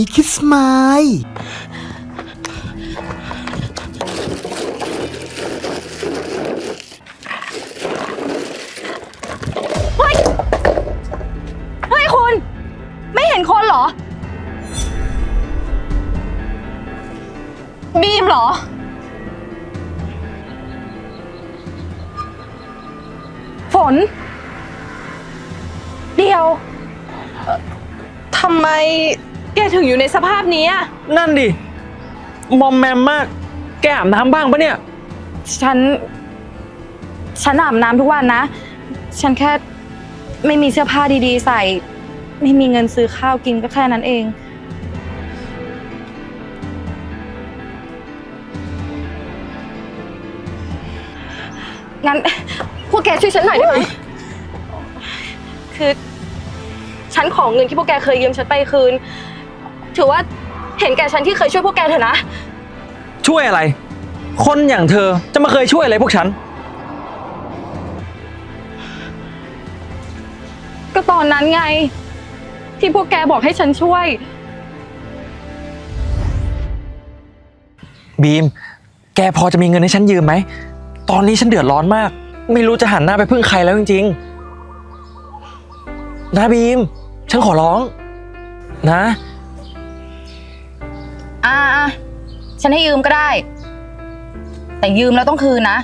ีคิสมายเฮ้ย เฮ้ยคุณ ไม่เห็นคนเหรอ บีมเหรอ ฝน เดียว ทำไม แกถึงอยู่ในสภาพนี้อะนั่นดิ มอมแมมมาก แกอาบน้ำบ้างปะเนี่ย ฉัน ฉันอาบน้ำทุกวันนะ ฉันแค่ไม่มีเสื้อผ้าดีๆ ใส่ ไม่มีเงินซื้อข้าวกินก็แค่นั้นเอง งั้น พวกแกช่วยฉันหน่อยได้ไหม คือ ฉันขอเงินที่พวกแกเคยยืมฉันไปคืน ถือว่าเห็นแก่ฉันที่เคยช่วยพวกแกเถอะนะ ช่วยอะไร คนอย่างเธอจะมาเคยช่วยอะไรพวกฉัน ก็ตอนนั้นไง ที่พวกแกบอกให้ฉันช่วย บีม แกพอจะมีเงินให้ฉันยืมไหม ตอนนี้ฉันเดือดร้อนมาก ไม่รู้จะหันหน้าไปพึ่งใครแล้วจริงๆ นะบีม ฉันขอร้อง นะ อ่าฉันให้ยืมก็ได้ แต่ยืมแล้วต้องคืนนะ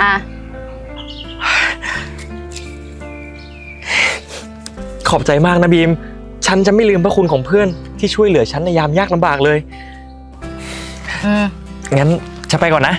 อะ ขอบใจมากนะบีม ฉันจะไม่ลืมพระคุณของเพื่อนที่ช่วยเหลือฉันในยามยากลำบากเลย อืม งั้นฉันไปก่อนนะ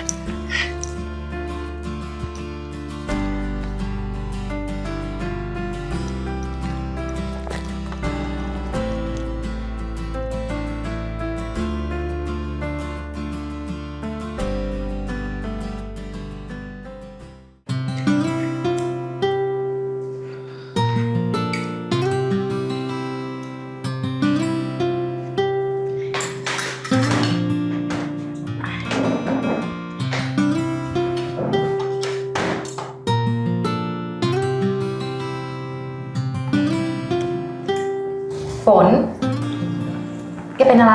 น แกเป็นอะไร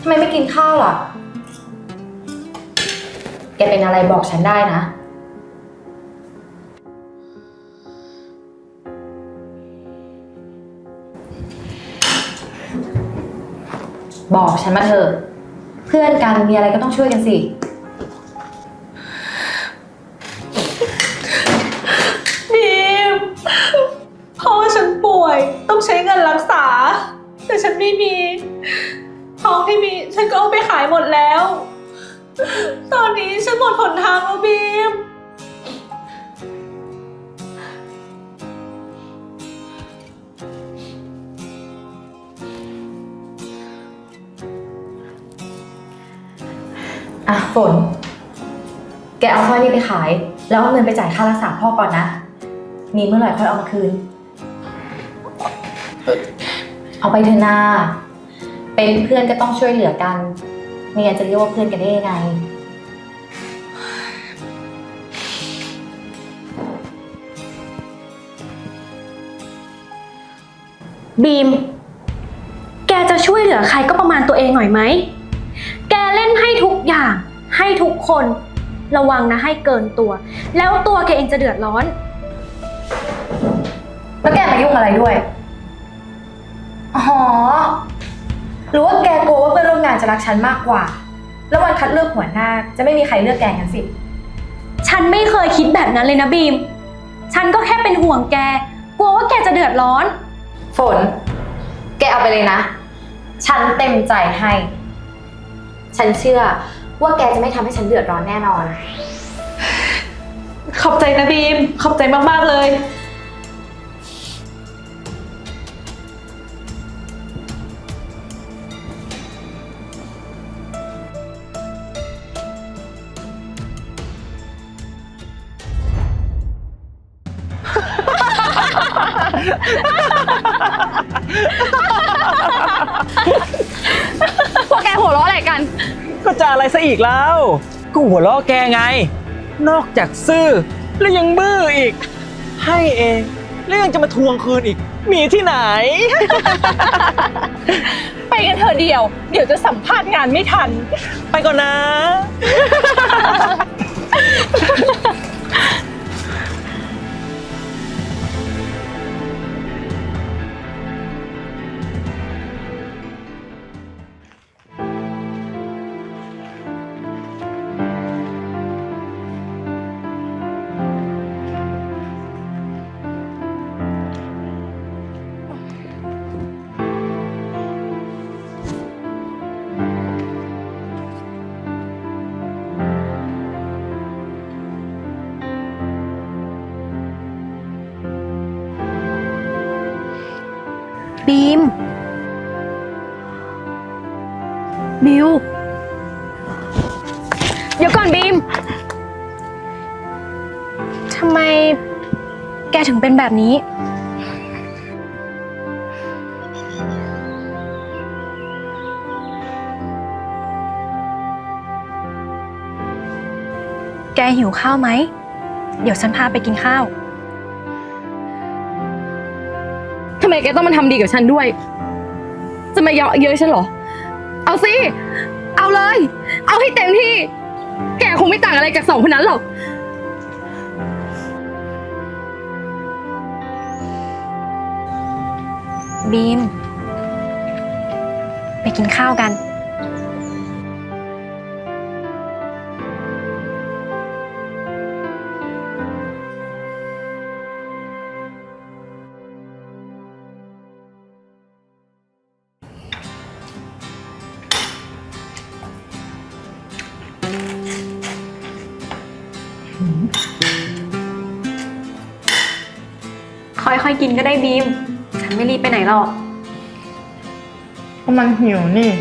ทำไมไม่กินข้าวล่ะ แกเป็นอะไรบอกฉันได้นะ บอกฉันมาเถอะ เพื่อนกันมีอะไรก็ต้องช่วยกันสิ แล้วเอาเงินไปจ่ายค่ารักษาพ่อก่อนนะ มีเมื่อไหร่ค่อยเอามาคืน เอาไปเถอะนา เป็นเพื่อนก็ต้องช่วยเหลือกันไม่งั้นจะเรียกว่าเพื่อนกันได้ยังไง บีม แกจะช่วยเหลือใครก็ประมาณตัวเองหน่อยไหม แกเล่นให้ทุกอย่าง ให้ทุกคน ระวังนะให้เกินตัว แล้วตัวแกเองจะเดือดร้อน แล้วแกมายุ่งอะไรด้วย อ๋อ หรือว่าแกกลัวว่าเพื่อนร่วมงานจะรักฉันมากกว่า แล้ววันคัดเลือกหัวหน้าจะไม่มีใครเลือกแกงั้นสิ ฉันไม่เคยคิดแบบนั้นเลยนะบีม ฉันก็แค่เป็นห่วงแก กลัวว่าแกจะเดือดร้อน ฝน แกเอาไปเลยนะ ฉันเต็มใจให้ ฉันเชื่อ ว่าแกจะไม่ทำให้ฉันเดือดร้อนแน่นอน ขอบใจนะบีม ขอบใจมาก ๆ เลย ซะอีกแล้วก็หัวเราะแกไง นอกจากซื่อแล้วยังบื้ออีก ให้เองแล้วยังจะมาทวงคืนอีก มีที่ไหน ไปกันเถอะเดียว เดี๋ยวจะสัมภาษณ์งานไม่ทัน ไปก่อนนะ บิว เดี๋ยวก่อนบีม ทำไมแกถึงเป็นแบบนี้ แกหิวข้าวไหม เดี๋ยวฉันพาไปกินข้าว ทำไมแกต้องมาทำดีกับฉันด้วย จะมาเยาะเย้ยฉันเหรอ เอาสิ เอาเลย เอาให้เต็มที่ แกคงไม่ต่างอะไรจากสองคนนั้นหรอก บีม ไปกินข้าวกัน ค่อยๆกินก็ได้บีม ฉันไม่รีบไปไหนหรอกเพราะมันหิวนี่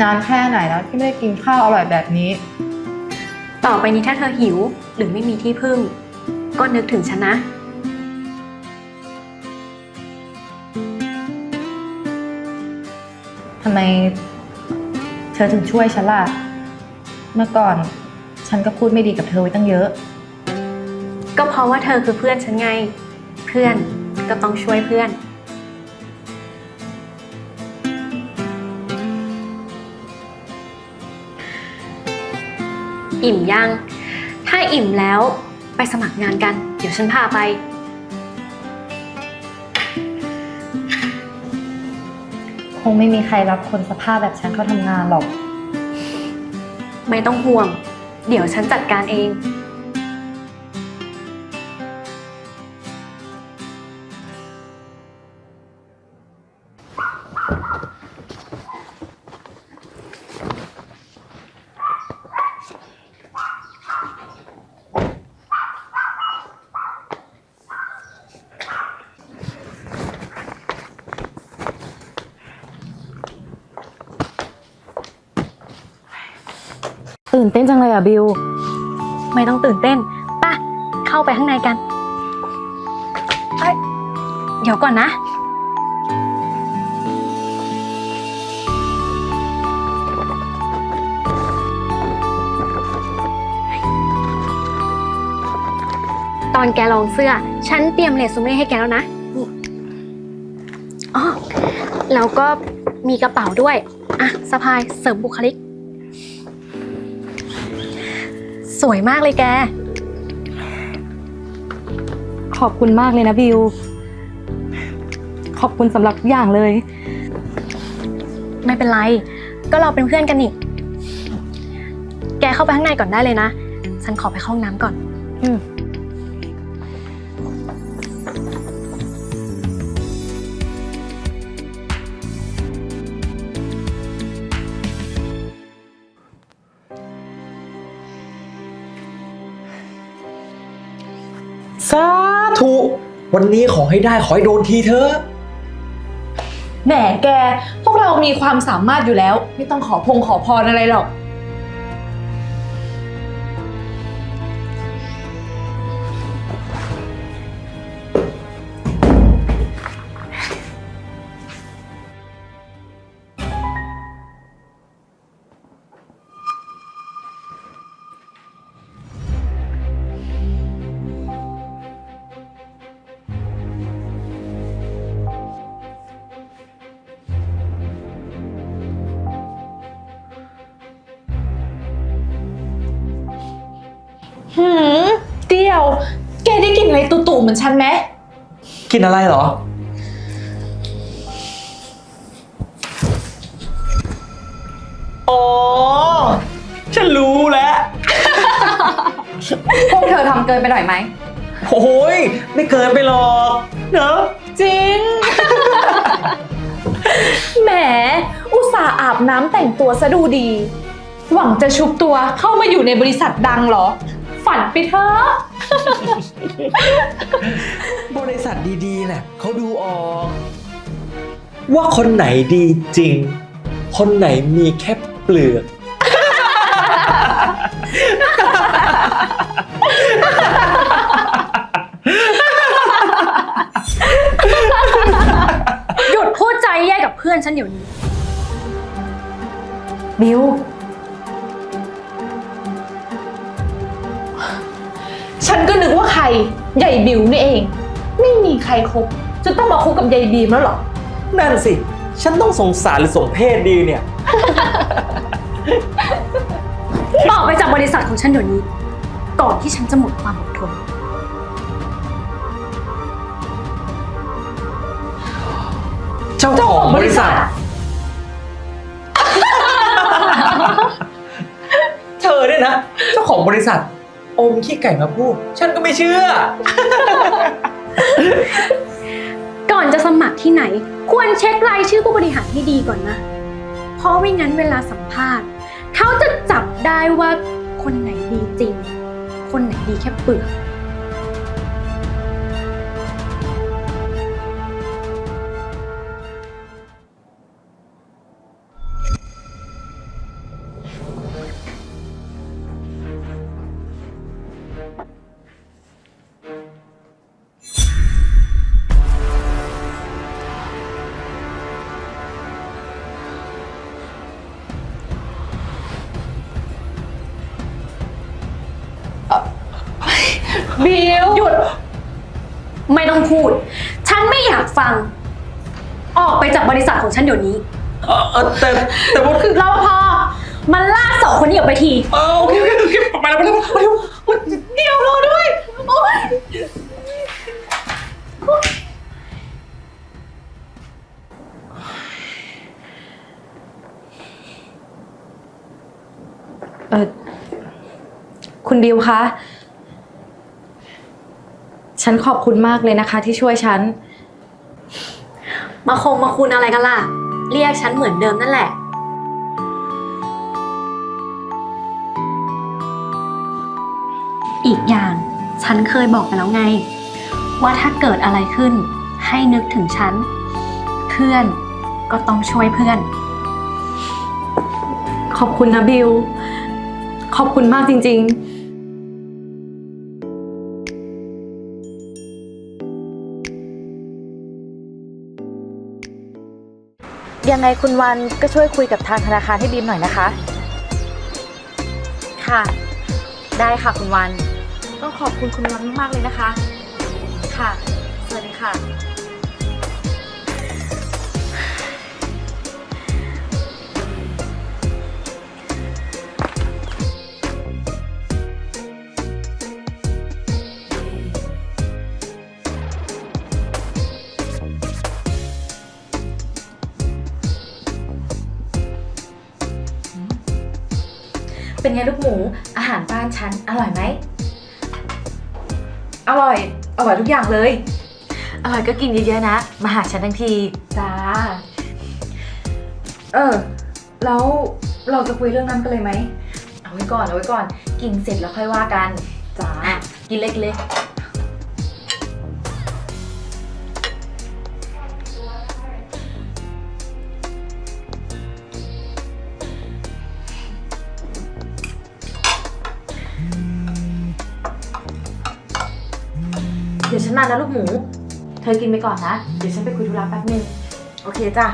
นานแค่ไหนแล้วที่ไม่ได้กินข้าวอร่อยแบบนี้ ต่อไปนี้ถ้าเธอหิวหรือไม่มีที่พึ่ง ก็นึกถึงฉันนะ ทำไมเธอถึงช่วยฉันล่ะ เมื่อก่อนฉันก็พูดไม่ดีกับเธอไว้ตั้งเยอะ ก็เพราะว่าเธอคือเพื่อนฉันไงเพื่อนก็ต้องช่วยเพื่อน อิ่มยัง ถ้าอิ่มแล้วไปสมัครงานกัน เดี๋ยวฉันพาไป คงไม่มีใครรับคนสภาพแบบฉันเข้าทำงานหรอก ไม่ต้องห่วง เดี๋ยวฉันจัดการเอง ตื่นเต้นจังเลยอะบิว ไม่ต้องตื่นเต้นป่ะเข้าไปข้างในกันเอ้ยเดี๋ยวก่อนนะ ตอนแกลองเสื้อ ฉันเตรียมเรซูเม่ให้แกแล้วนะนี่อ๋อแล้วก็มีกระเป๋าด้วย อะสะพายเสริมบุคลิก สวยมากเลยแก ขอบคุณมากเลยนะบิว ขอบคุณสำหรับทุกอย่างเลย ไม่เป็นไร ก็เราเป็นเพื่อนกันนี่ แกเข้าไปข้างในก่อนได้เลยนะ ฉันขอไปเข้าห้องน้ำก่อน อืม สาธุ วันนี้ขอให้ได้ขอให้โดนทีเถอะ แหมแก พวกเรามีความสามารถอยู่แล้ว ไม่ต้องขอพงขอพรอะไรหรอก อะไรตุ่ๆเหมือนฉันไหม กินอะไรเหรอ อ๋อ ฉันรู้แล้ว พวกเธอทำเกินไปหน่อยไหม โอ้ย ไม่เกินไปหรอกเนอะจริง แหม อุตส่าห์อาบน้ำแต่งตัวซะดูดี หวังจะชุบตัวเข้ามาอยู่ในบริษัทดังเหรอ ฝันไปเถอะ บริษัทดีๆน่ะเขาดูออก ว่าคนไหนดีจริง คนไหนมีแค่เปลือก หยุดพูดใจแย่กับเพื่อนฉันเดี๋ยวนี้ บิว ฉันก็นึกว่าใครใหญ่บิวนี่เอง ไม่มีใครคบจะต้องมาคบกับใหญ่บีมแล้วเหรอ นั่นสิ ฉันต้องสงสารหรือสมเพศดีเนี่ย ออกไปจากบริษัทของฉันเดี๋ยวนี้ ก่อนที่ฉันจะหมดความอดทน เจ้าของบริษัท เธอเนี่ยนะ เจ้าของบริษัท อมขี้ไก่มาพูด ฉันก็ไม่เชื่อ ก่อนจะสมัครที่ไหน ควรเช็ครายชื่อผู้บริหารให้ดีก่อนนะ เพราะไม่งั้นเวลาสัมภาษณ์ เขาจะจับได้ว่าคนไหนดีจริง คนไหนดีแค่เปลือก บริษัทของฉันเดี๋ยวนี้ เออเออแต่แต่ว่าคือรปภมันลากสองคนนี้ออกไปที เออโอเคโอเคโอเคไปแล้วไปแล้วไปแล้วเดียวรอด้วย โอ๊ย เออคุณบิวคะ ฉันขอบคุณมากเลยนะคะที่ช่วยฉัน มาคงมาคุณอะไรกันล่ะ เรียกฉันเหมือนเดิมนั่นแหละ อีกอย่างฉันเคยบอกไปแล้วไง ว่าถ้าเกิดอะไรขึ้น ให้นึกถึงฉัน เพื่อนก็ต้องช่วยเพื่อน ขอบคุณนะบิว ขอบคุณมากจริง ๆ ยังไงคุณวันก็ช่วยคุยกับทางธนาคารให้บีมหน่อยนะคะ ค่ะ ได้ค่ะคุณวัน ต้องขอบคุณคุณวันมากๆเลยนะคะ ค่ะ สวัสดีค่ะ ไงลูกหมู อาหารบ้านฉัน อร่อยไหม อร่อย อร่อยทุกอย่างเลย อร่อยก็กินเยอะๆนะ มาหาฉันทั้งที จ้า เออ แล้วเราจะคุยเรื่องนั้นกันเลยไหม เอาไว้ก่อน เอาไว้ก่อน กินเสร็จแล้วค่อยว่ากัน จ้า กินเล็กๆ ดี๋ยวฉันมาแล้วลูกหมู เธอกินไปก่อนนะ เดี๋ยวฉันไปคุยธุระแป๊บนึง โอเคจ้ะ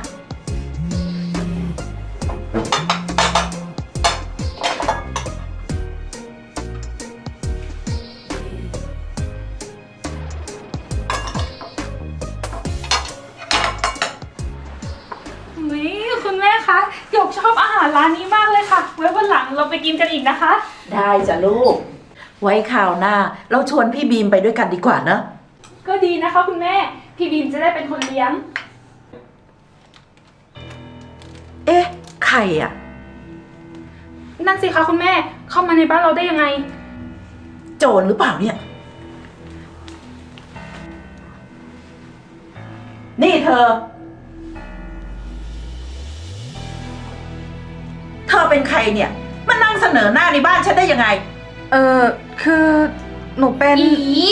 นี่คุณแม่คะหยกชอบอาหารร้านนี้มากเลยค่ะ ไว้วันหลังเราไปกินกันอีกนะคะ ได้จ้ะลูก ไว้คราวหน้า เราชวนพี่บีมไปด้วยกันดีกว่าเนอะก็ดีนะคะคุณแม่ พี่บีมจะได้เป็นคนเลี้ยง เอ๊ะ ใครอะนั่นสิคะคุณแม่เข้ามาในบ้านเราได้ยังไง โจรหรือเปล่าเนี่ย นี่เธอ เธอเป็นใครเนี่ย มานั่งเสนอหน้าในบ้านฉันได้ยังไง เออคือหนูเป็น อี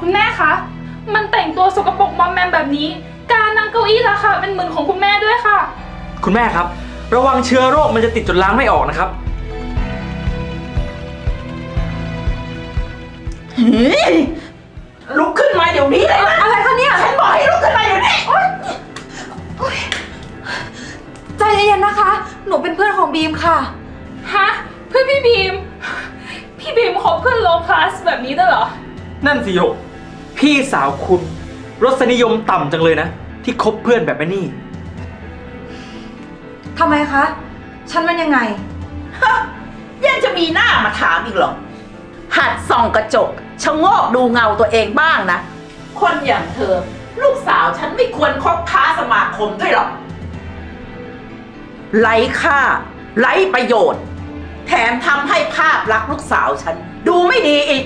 คุณแม่คะ มันแต่งตัวสกปรกมอมแมมแบบนี้ การนั่งเก้าอี้ราคาเป็นหมื่นของคุณแม่ด้วยค่ะ คุณแม่ครับ ระวังเชื้อโรคมันจะติดจนล้างไม่ออกนะครับเฮ้ยลุกขึ้นมาเดี๋ยวนี้เลยนะอะไรคะเนี่ยฉันบอกให้ลุกขึ้นมาเดี๋ยวนี้โอ๊ยใจเย็นๆนะคะ หนูเป็นเพื่อนของบีมค่ะ ฮะ เพื่อนพี่บีม พี่บีมคบเพื่อนโลคลาสแบบนี้ด้วยเหรอ นั่นสิโยกพี่สาวคุณ รสนิยมต่ำจังเลยนะ ที่คบเพื่อนแบบแม่นี่ ทำไมคะ ฉันมันยังไงยังจะมีหน้ามาถามอีกเหรอ หัดส่องกระจกชะโงกดูเงาตัวเองบ้างนะ คนอย่างเธอ ลูกสาวฉันไม่ควรคบค้าสมาคมด้วยหรอกไร้ค่าไร้ประโยชน์ แถมทำให้ภาพลักษณ์ลูกสาวฉัน ดูไม่ดีอีก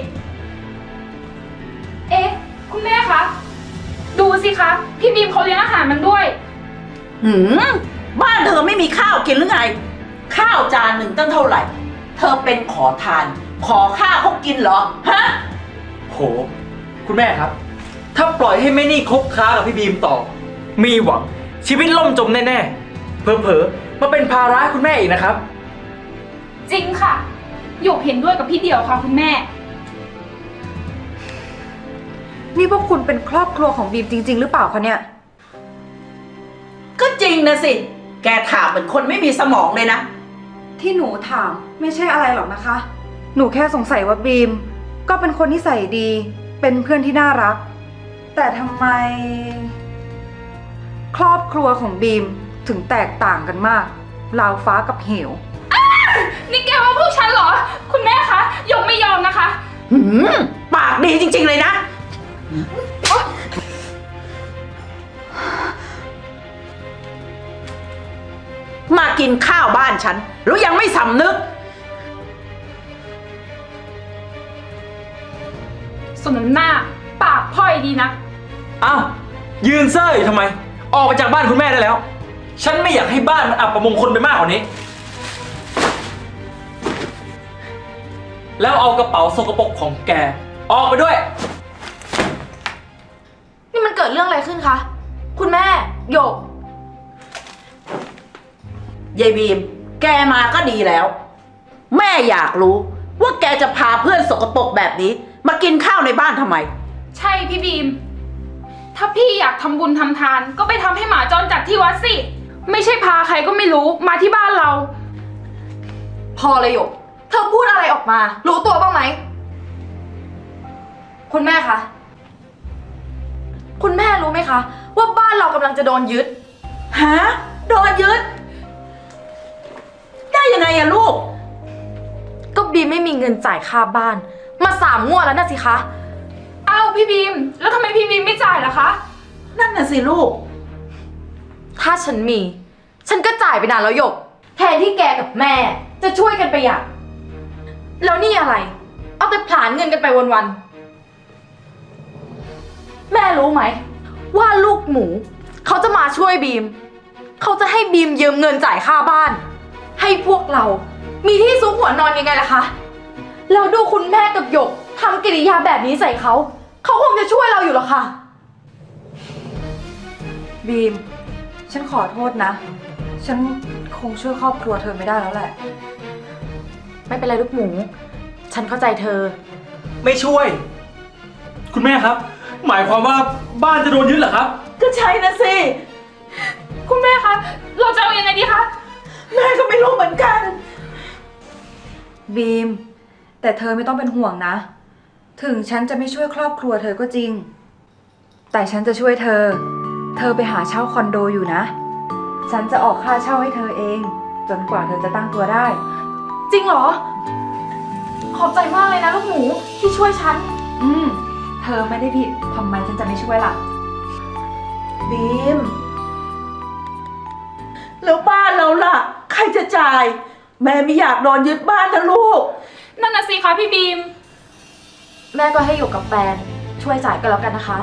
เอ๊ะ คุณแม่คะ ดูสิคะ พี่บีมเขาเลี้ยงอาหารมันด้วย หืม บ้านเธอไม่มีข้าวกินหรือไง ข้าวจานหนึ่งตั้งเท่าไหร่ เธอเป็นขอทาน ขอข้าวเขากินเหรอ ฮะ โห คุณแม่ครับ ถ้าปล่อยให้แม่นี่คบค้ากับพี่บีมต่อ มีหวังชีวิตล่มจมแน่ๆ เผลอๆมาเป็นภาระให้คุณแม่อีกนะครับ จริงค่ะ หยกเห็นด้วยกับพี่เดี่ยวค่ะคุณแม่ นี่พวกคุณเป็นครอบครัวของบีมจริง ๆ หรือเปล่าคะเนี่ย ก็จริงนะสิ แกถามเหมือนคนไม่มีสมองเลยนะ ที่หนูถามไม่ใช่อะไรหรอกนะคะ หนูแค่สงสัยว่าบีม ก็เป็นคนที่ใส่ดี เป็นเพื่อนที่น่ารัก แต่ทำไม ครอบครัวของบีมถึงแตกต่างกันมากราวฟ้ากับเหว คุณแม่คะหยกไม่ยอมนะคะ หืมปากดีจริง ๆ เลยนะ มากินข้าวบ้านฉันแล้วยังไม่สำนึกสนหน้า ปากพร่อยดีนะ อ้าวยืนเซ่ออยู่ทำไม ออกไปจากบ้านคุณแม่ได้แล้ว ฉันไม่อยากให้บ้านมันอับประมงคลไปมากกว่านี้ แล้วเอากระเป๋าสกปรกของแก ออกไปด้วย นี่มันเกิดเรื่องอะไรขึ้นคะ คุณแม่ หยก ยายบีม แกมาก็ดีแล้ว แม่อยากรู้ ว่าแกจะพาเพื่อนสกปรกแบบนี้ มากินข้าวในบ้านทำไม ใช่พี่บีม ถ้าพี่อยากทำบุญทำทาน ก็ไปทำให้หมาจรจัดที่วัดสิ ไม่ใช่พาใครก็ไม่รู้มาที่บ้านเรา พอเลยหยกเธอพูดอะไรออกมา รู้ตัวบ้างไหม คุณแม่คะ คุณแม่รู้ไหมคะ ว่าบ้านเรากำลังจะโดนยึด ฮะโดนยึด ได้ยังไงอะลูก ก็บีมไม่มีเงินจ่ายค่าบ้าน มาสามงวดแล้วนะสิคะเอ้าพี่บีม แล้วทำไมพี่บีมไม่จ่ายล่ะคะ นั่นน่ะสิลูก ถ้าฉันมี ฉันก็จ่ายไปนานแล้วหยก แทนที่แกกับแม่จะช่วยกันประหยัด แล้วนี่อะไร เอาแต่ผลานเงินกันไปวันๆ แม่รู้ไหม ว่าลูกหมู เขาจะมาช่วยบีม เขาจะให้บีมยืมเงินจ่ายค่าบ้าน ให้พวกเรา มีที่ซุกหัวนอนยังไงล่ะคะแล้วดูคุณแม่กับหยกทำกิริยาแบบนี้ใส่เขา เขาคงจะช่วยเราอยู่หรอกค่ะ บีม ฉันขอโทษนะ ฉันคงช่วยครอบครัวเธอไม่ได้แล้วแหละ ไม่เป็นไรลูกหมู ฉันเข้าใจเธอ ไม่ช่วย คุณแม่ครับ หมายความว่าบ้านจะโดนยึดเหรอครับ ก็ใช่นะสิ คุณแม่คะ เราจะเอายังไงดีคะ แม่ก็ไม่รู้เหมือนกัน บีม แต่เธอไม่ต้องเป็นห่วงนะ ถึงฉันจะไม่ช่วยครอบครัวเธอก็จริง แต่ฉันจะช่วยเธอ เธอไปหาเช่าคอนโดอยู่นะ ฉันจะออกค่าเช่าให้เธอเอง จนกว่าเธอจะตั้งตัวได้ จริงเหรอ ขอบใจมากเลยนะลูกหมูที่ช่วยฉัน อืม เธอไม่ได้ผิดทำไมฉันจะไม่ช่วยล่ะ บีม แล้วบ้านเราล่ะ ใครจะจ่าย แม่ไม่อยากโดนยึดบ้านนะลูก นั่นน่ะสิคะพี่บีม แม่ก็ให้อยู่กับแฟนช่วยจ่ายก็แล้วกันนะคะ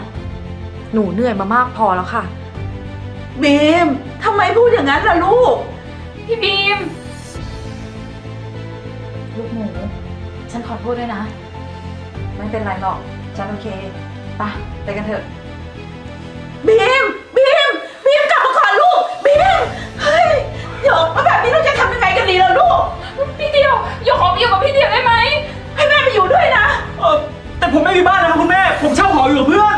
หนูเหนื่อยมามากพอแล้วค่ะ บีมทำไมพูดอย่างนั้นล่ะลูก พี่บีม ลูกหมู ฉันขอโทษด้วยนะ ไม่เป็นไรหรอก ฉันโอเคไปไปกันเถอะ บีม บีม บีมกลับมาก่อนลูก บีม เฮ้ยหยกแล้วแบบนี้เราจะทำยังไงกันดีล่ะลูก พี่เดียวหยกขอไปอยู่กับพี่เดียวได้ไหมให้แม่ไปอยู่ด้วยนะ เออแต่ผมไม่มีบ้านนะครับคุณแม่ ผมเช่าหออยู่กับเพื่อน